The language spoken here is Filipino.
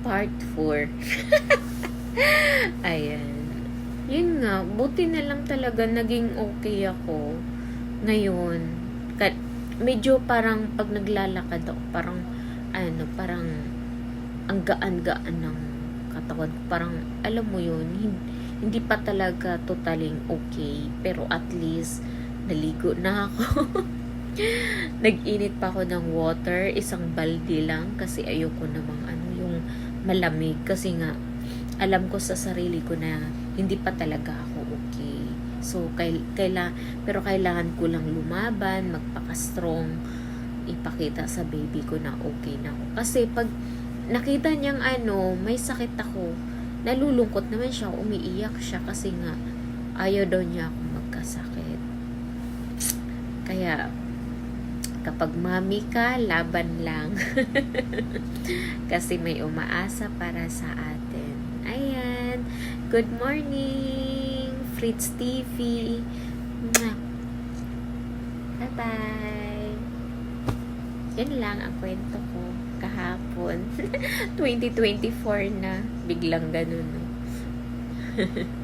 part 4. Ayan. Yun nga, buti na lang talaga naging okay ako ngayon. Medyo parang pag naglalakad ako, parang ano, parang ang gaan-gaan ng katawan. Parang, alam mo yun, hin- hindi pa talaga totaling okay. Pero at least, naligo na ako. Nag-init pa ako ng water, isang balde lang kasi ayoko namang ano, yung malamig kasi nga alam ko sa sarili ko na hindi pa talaga ako okay. So, kail, kaila, pero kailangan ko lang lumaban, magpaka-strong, ipakita sa baby ko na okay na ako. Kasi pag nakita niyang ano, may sakit ako, nalulungkot naman siya, umiiyak siya kasi nga ayaw daw niya ako magkasakit. Kaya, kapag mami ka, laban lang. kasi may umaasa para sa atin. Ayan. Good morning, Fritz TV. Bye-bye. Yan lang ang kwento ko kahapon. 2024 na. Biglang ganun. No?